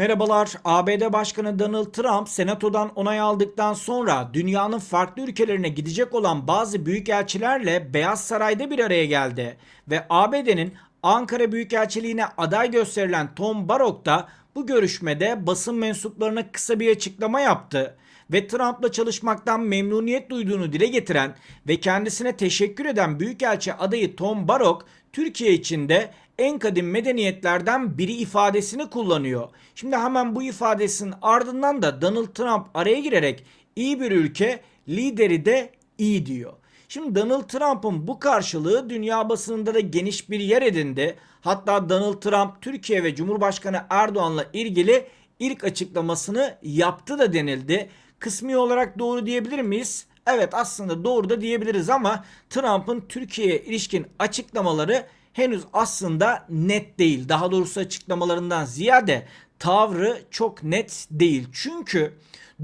Merhabalar. ABD Başkanı Donald Trump senatodan onay aldıktan sonra dünyanın farklı ülkelerine gidecek olan bazı büyükelçilerle Beyaz Saray'da bir araya geldi ve ABD'nin Ankara Büyükelçiliğine aday gösterilen Tom Barrock da bu görüşmede basın mensuplarına kısa bir açıklama yaptı ve Trump'la çalışmaktan memnuniyet duyduğunu dile getiren ve kendisine teşekkür eden Büyükelçi adayı Tom Barrock Türkiye içinde en kadim medeniyetlerden biri ifadesini kullanıyor. Şimdi hemen bu ifadesinin ardından da Donald Trump araya girerek iyi bir ülke lideri de iyi diyor. Şimdi Donald Trump'ın bu karşılığı dünya basınında da geniş bir yer edindi. Hatta Donald Trump Türkiye ve Cumhurbaşkanı Erdoğan'la ilgili ilk açıklamasını yaptı da denildi. Kısmi olarak doğru diyebilir miyiz? Evet aslında doğru da diyebiliriz ama Trump'ın Türkiye'ye ilişkin açıklamaları henüz aslında net değil. Daha doğrusu açıklamalarından ziyade tavrı çok net değil. Çünkü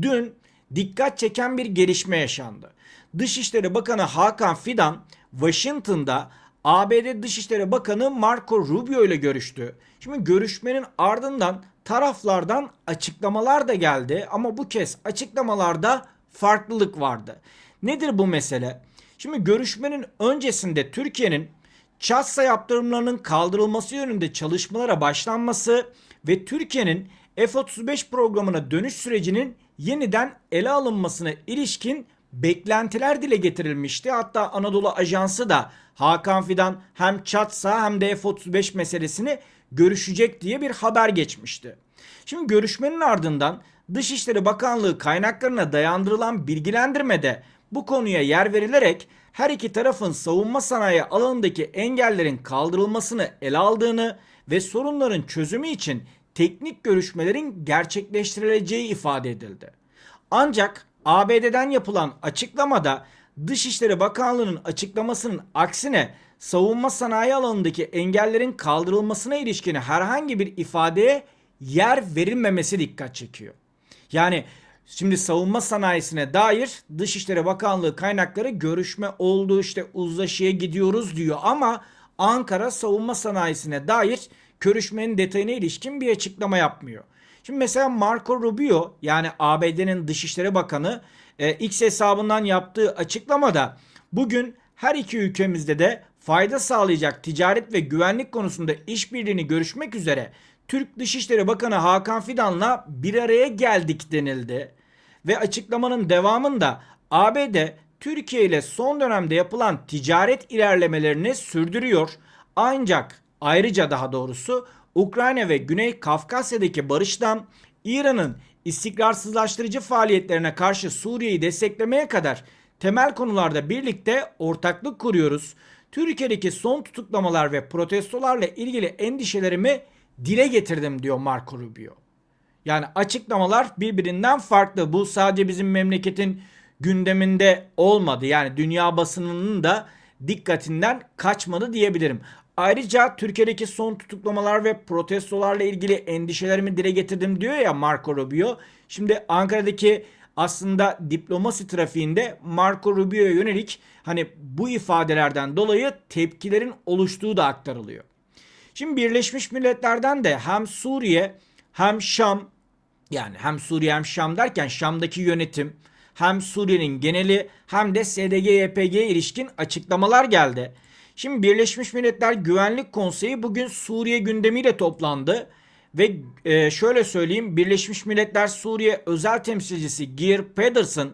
dün dikkat çeken bir gelişme yaşandı. Dışişleri Bakanı Hakan Fidan Washington'da ABD Dışişleri Bakanı Marco Rubio ile görüştü. Şimdi görüşmenin ardından taraflardan açıklamalar da geldi ama bu kez açıklamalarda farklılık vardı. Nedir bu mesele? Şimdi görüşmenin öncesinde Türkiye'nin Çatsa yaptırımlarının kaldırılması yönünde çalışmalara başlanması ve Türkiye'nin F-35 programına dönüş sürecinin yeniden ele alınmasına ilişkin beklentiler dile getirilmişti. Hatta Anadolu Ajansı da Hakan Fidan hem Çatsa hem de F-35 meselesini görüşecek diye bir haber geçmişti. Şimdi görüşmenin ardından Dışişleri Bakanlığı kaynaklarına dayandırılan bilgilendirmede bu konuya yer verilerek her iki tarafın savunma sanayi alanındaki engellerin kaldırılmasını ele aldığını ve sorunların çözümü için teknik görüşmelerin gerçekleştirileceği ifade edildi. Ancak ABD'den yapılan açıklamada Dışişleri Bakanlığı'nın açıklamasının aksine savunma sanayi alanındaki engellerin kaldırılmasına ilişkin herhangi bir ifadeye yer verilmemesi dikkat çekiyor. Yani şimdi savunma sanayisine dair Dışişleri Bakanlığı kaynakları görüşme oldu işte uzlaşıya gidiyoruz diyor ama Ankara savunma sanayisine dair görüşmenin detayına ilişkin bir açıklama yapmıyor. Şimdi mesela Marco Rubio yani ABD'nin Dışişleri Bakanı e, X hesabından yaptığı açıklamada bugün her iki ülkemizde de fayda sağlayacak ticaret ve güvenlik konusunda işbirliğini görüşmek üzere Türk Dışişleri Bakanı Hakan Fidan'la bir araya geldik denildi. Ve açıklamanın devamında ABD Türkiye ile son dönemde yapılan ticaret ilerlemelerini sürdürüyor. Ancak ayrıca daha doğrusu Ukrayna ve Güney Kafkasya'daki barıştan İran'ın istikrarsızlaştırıcı faaliyetlerine karşı Suriye'yi desteklemeye kadar temel konularda birlikte ortaklık kuruyoruz. Türkiye'deki son tutuklamalar ve protestolarla ilgili endişelerimi dile getirdim diyor Marco Rubio. Yani açıklamalar birbirinden farklı. Bu sadece bizim memleketin gündeminde olmadı. Yani dünya basınının da dikkatinden kaçmadı diyebilirim. Ayrıca Türkiye'deki son tutuklamalar ve protestolarla ilgili endişelerimi dile getirdim diyor ya Marco Rubio. Şimdi Ankara'daki aslında diplomasi trafiğinde Marco Rubio'ya yönelik hani bu ifadelerden dolayı tepkilerin oluştuğu da aktarılıyor. Şimdi Birleşmiş Milletler'den de hem Suriye hem Şam yani hem Suriye hem Şam derken Şam'daki yönetim hem Suriye'nin geneli hem de SDG-YPG'ye ilişkin açıklamalar geldi. Şimdi Birleşmiş Milletler Güvenlik Konseyi bugün Suriye gündemiyle toplandı. Ve e, şöyle söyleyeyim Birleşmiş Milletler Suriye özel temsilcisi Geir Pedersen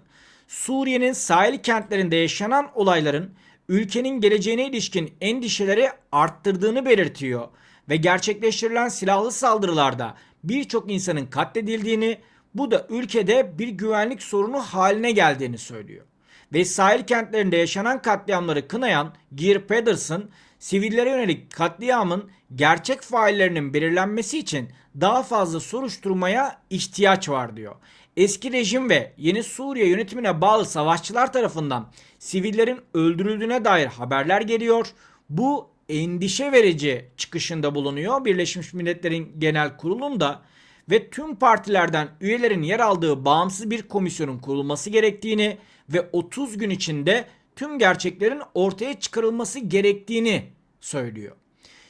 Suriye'nin sahil kentlerinde yaşanan olayların ülkenin geleceğine ilişkin endişeleri arttırdığını belirtiyor ve gerçekleştirilen silahlı saldırılarda birçok insanın katledildiğini, bu da ülkede bir güvenlik sorunu haline geldiğini söylüyor. Ve sahil kentlerinde yaşanan katliamları kınayan Geir Pedersen, sivillere yönelik katliamın gerçek faillerinin belirlenmesi için daha fazla soruşturmaya ihtiyaç var diyor. Eski rejim ve yeni Suriye yönetimine bağlı savaşçılar tarafından sivillerin öldürüldüğüne dair haberler geliyor. Bu endişe verici çıkışında bulunuyor Birleşmiş Milletler'in Genel Kurulu'nda ve tüm partilerden üyelerin yer aldığı bağımsız bir komisyonun kurulması gerektiğini ve 30 gün içinde tüm gerçeklerin ortaya çıkarılması gerektiğini söylüyor.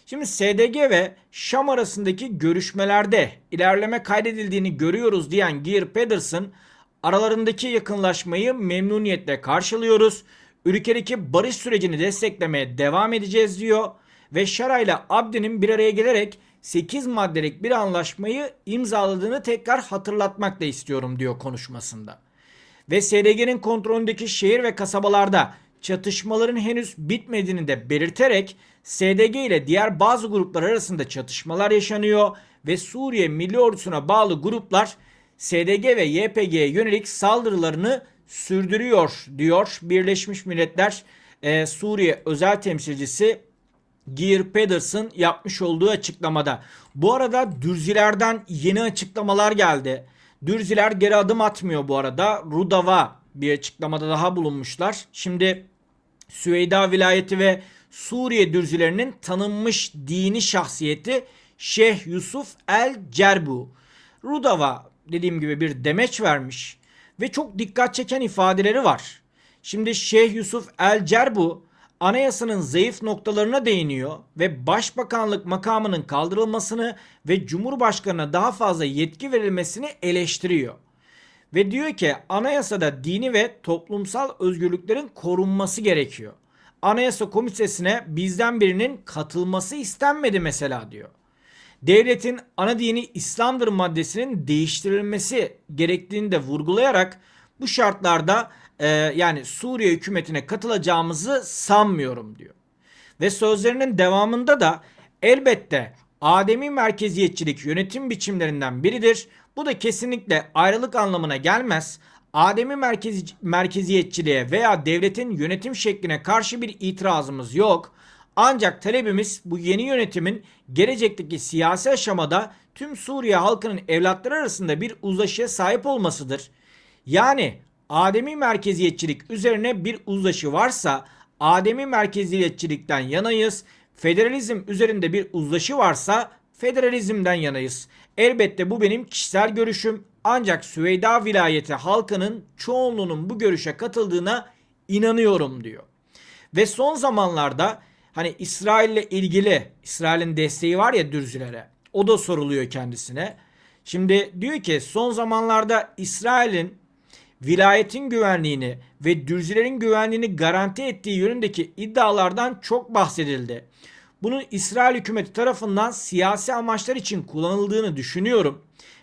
Şimdi SDG ve Şam arasındaki görüşmelerde ilerleme kaydedildiğini görüyoruz diyen Geir Pedersen aralarındaki yakınlaşmayı memnuniyetle karşılıyoruz. Ülkedeki barış sürecini desteklemeye devam edeceğiz diyor ve Şara ile Abdi'nin bir araya gelerek 8 maddelik bir anlaşmayı imzaladığını tekrar hatırlatmak da istiyorum diyor konuşmasında. Ve SDG'nin kontrolündeki şehir ve kasabalarda çatışmaların henüz bitmediğini de belirterek SDG ile diğer bazı gruplar arasında çatışmalar yaşanıyor ve Suriye Milli Ordusu'na bağlı gruplar SDG ve YPG'ye yönelik saldırılarını sürdürüyor diyor Birleşmiş Milletler e, Suriye özel temsilcisi Geir Pedersen yapmış olduğu açıklamada. Bu arada Dürzilerden yeni açıklamalar geldi. Dürziler geri adım atmıyor bu arada. Rudava bir açıklamada daha bulunmuşlar. Şimdi Süveyda vilayeti ve Suriye Dürzilerinin tanınmış dini şahsiyeti Şeyh Yusuf El Cerbu. Rudava dediğim gibi bir demeç vermiş ve çok dikkat çeken ifadeleri var. Şimdi Şeyh Yusuf El Cerbu anayasanın zayıf noktalarına değiniyor ve başbakanlık makamının kaldırılmasını ve cumhurbaşkanına daha fazla yetki verilmesini eleştiriyor. Ve diyor ki anayasada dini ve toplumsal özgürlüklerin korunması gerekiyor. Anayasa komitesine bizden birinin katılması istenmedi mesela diyor. Devletin ana dini İslam'dır maddesinin değiştirilmesi gerektiğini de vurgulayarak bu şartlarda e, yani Suriye hükümetine katılacağımızı sanmıyorum diyor. Ve sözlerinin devamında da elbette Ademi merkeziyetçilik yönetim biçimlerinden biridir. Bu da kesinlikle ayrılık anlamına gelmez. Ademi merkezi, merkeziyetçiliğe veya devletin yönetim şekline karşı bir itirazımız yok. Ancak talebimiz bu yeni yönetimin gelecekteki siyasi aşamada tüm Suriye halkının evlatları arasında bir uzlaşıya sahip olmasıdır. Yani Ademi merkeziyetçilik üzerine bir uzlaşı varsa Ademi merkeziyetçilikten yanayız. Federalizm üzerinde bir uzlaşı varsa federalizmden yanayız. Elbette bu benim kişisel görüşüm ancak Süveyda vilayeti halkının çoğunluğunun bu görüşe katıldığına inanıyorum diyor. Ve son zamanlarda hani İsrail'le ilgili İsrail'in desteği var ya Dürzilere o da soruluyor kendisine. Şimdi diyor ki son zamanlarda İsrail'in vilayetin güvenliğini ve Dürzilerin güvenliğini garanti ettiği yönündeki iddialardan çok bahsedildi. Bunun İsrail hükümeti tarafından siyasi amaçlar için kullanıldığını düşünüyorum.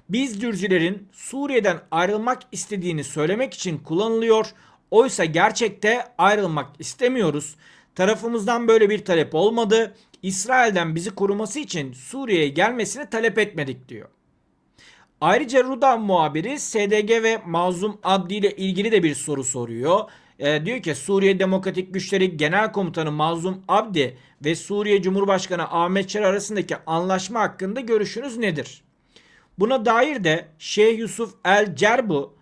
Biz Dürzilerin Suriye'den ayrılmak istediğini söylemek için kullanılıyor. Oysa gerçekte ayrılmak istemiyoruz. Tarafımızdan böyle bir talep olmadı. İsrail'den bizi koruması için Suriye'ye gelmesini talep etmedik diyor. Ayrıca Ruda muhabiri SDG ve Mazlum Abdi ile ilgili de bir soru soruyor. Ee, diyor ki Suriye Demokratik Güçleri Genel Komutanı Mazlum Abdi ve Suriye Cumhurbaşkanı Ahmet Şer arasındaki anlaşma hakkında görüşünüz nedir? Buna dair de Şeyh Yusuf El Cerbu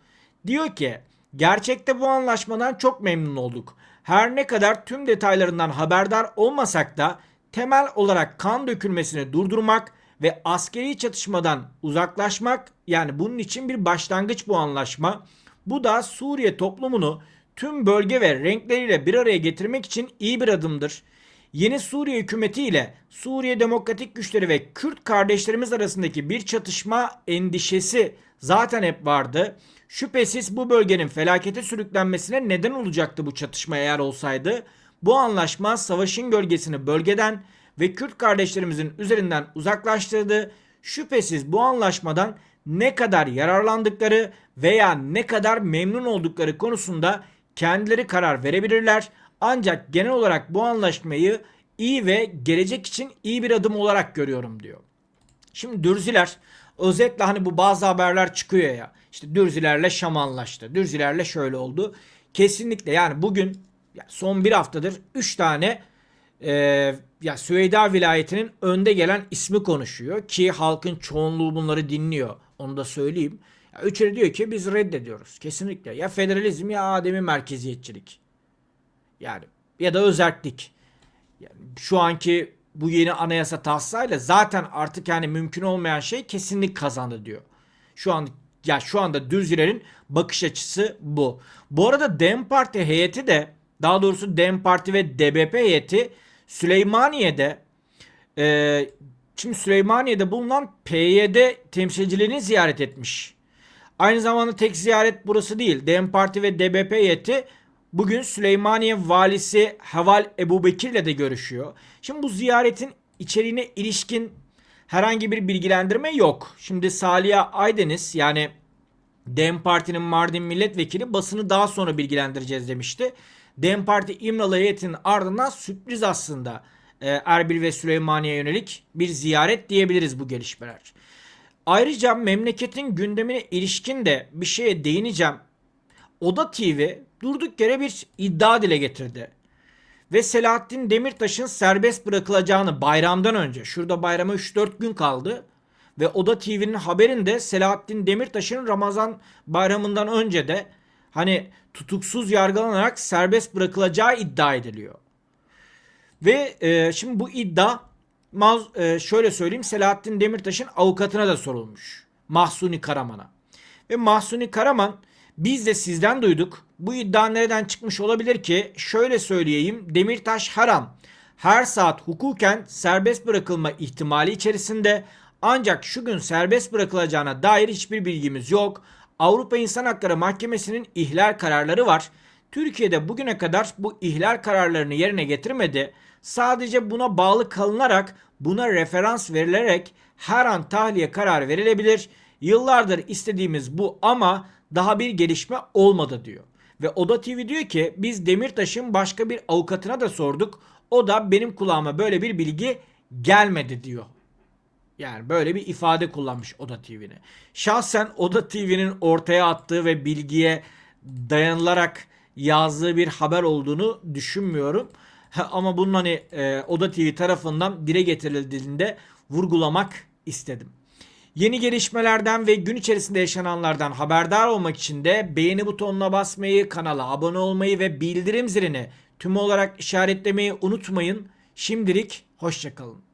diyor ki gerçekte bu anlaşmadan çok memnun olduk. Her ne kadar tüm detaylarından haberdar olmasak da temel olarak kan dökülmesini durdurmak ve askeri çatışmadan uzaklaşmak yani bunun için bir başlangıç bu anlaşma. Bu da Suriye toplumunu tüm bölge ve renkleriyle bir araya getirmek için iyi bir adımdır. Yeni Suriye hükümeti ile Suriye Demokratik Güçleri ve Kürt kardeşlerimiz arasındaki bir çatışma endişesi zaten hep vardı. Şüphesiz bu bölgenin felakete sürüklenmesine neden olacaktı bu çatışma eğer olsaydı. Bu anlaşma savaşın gölgesini bölgeden ve Kürt kardeşlerimizin üzerinden uzaklaştırdı. Şüphesiz bu anlaşmadan ne kadar yararlandıkları veya ne kadar memnun oldukları konusunda kendileri karar verebilirler. Ancak genel olarak bu anlaşmayı iyi ve gelecek için iyi bir adım olarak görüyorum diyor. Şimdi Dürziler özetle hani bu bazı haberler çıkıyor ya. İşte Dürzilerle Şam anlaştı. Dürzilerle şöyle oldu. Kesinlikle yani bugün son bir haftadır 3 tane e, ya Süveyda vilayetinin önde gelen ismi konuşuyor ki halkın çoğunluğu bunları dinliyor. Onu da söyleyeyim. Ya üçleri diyor ki biz reddediyoruz. Kesinlikle. Ya federalizm ya ademi merkeziyetçilik. Yani ya da özellik. Yani şu anki bu yeni anayasa taslağıyla zaten artık yani mümkün olmayan şey kesinlik kazandı diyor. Şu an ya şu anda Düzcilerin bakış açısı bu. Bu arada Dem Parti heyeti de daha doğrusu Dem Parti ve DBP heyeti Süleymaniye'de Ee, şimdi Süleymaniye'de bulunan PYD temsilcilerini ziyaret etmiş. Aynı zamanda tek ziyaret burası değil. DEM Parti ve DBP heyeti bugün Süleymaniye valisi Heval Ebu Bekir'le de görüşüyor. Şimdi bu ziyaretin içeriğine ilişkin herhangi bir bilgilendirme yok. Şimdi Saliha Aydeniz yani DEM Parti'nin Mardin milletvekili basını daha sonra bilgilendireceğiz demişti. DEM Parti İmralı heyetinin ardından sürpriz aslında e, Erbil ve Süleymaniye yönelik bir ziyaret diyebiliriz bu gelişmeler. Ayrıca memleketin gündemine ilişkin de bir şeye değineceğim. Oda TV durduk yere bir iddia dile getirdi. Ve Selahattin Demirtaş'ın serbest bırakılacağını bayramdan önce, şurada bayrama 3-4 gün kaldı. Ve Oda TV'nin haberinde Selahattin Demirtaş'ın Ramazan bayramından önce de hani tutuksuz yargılanarak serbest bırakılacağı iddia ediliyor. Ve e, şimdi bu iddia maz- e, şöyle söyleyeyim Selahattin Demirtaş'ın avukatına da sorulmuş. Mahsuni Karaman'a. Ve Mahsuni Karaman biz de sizden duyduk. Bu iddia nereden çıkmış olabilir ki? Şöyle söyleyeyim. Demirtaş her an her saat hukuken serbest bırakılma ihtimali içerisinde ancak şu gün serbest bırakılacağına dair hiçbir bilgimiz yok. Avrupa İnsan Hakları Mahkemesi'nin ihlal kararları var. Türkiye'de bugüne kadar bu ihlal kararlarını yerine getirmedi. Sadece buna bağlı kalınarak, buna referans verilerek her an tahliye kararı verilebilir. Yıllardır istediğimiz bu ama daha bir gelişme olmadı diyor. Ve Oda TV diyor ki biz Demirtaş'ın başka bir avukatına da sorduk. O da benim kulağıma böyle bir bilgi gelmedi diyor. Yani böyle bir ifade kullanmış Oda TV'ne. Şahsen Oda TV'nin ortaya attığı ve bilgiye dayanılarak yazdığı bir haber olduğunu düşünmüyorum. Ama bunun hani e, Oda TV tarafından dile getirildiğinde vurgulamak istedim. Yeni gelişmelerden ve gün içerisinde yaşananlardan haberdar olmak için de beğeni butonuna basmayı, kanala abone olmayı ve bildirim zilini tüm olarak işaretlemeyi unutmayın. Şimdilik hoşçakalın.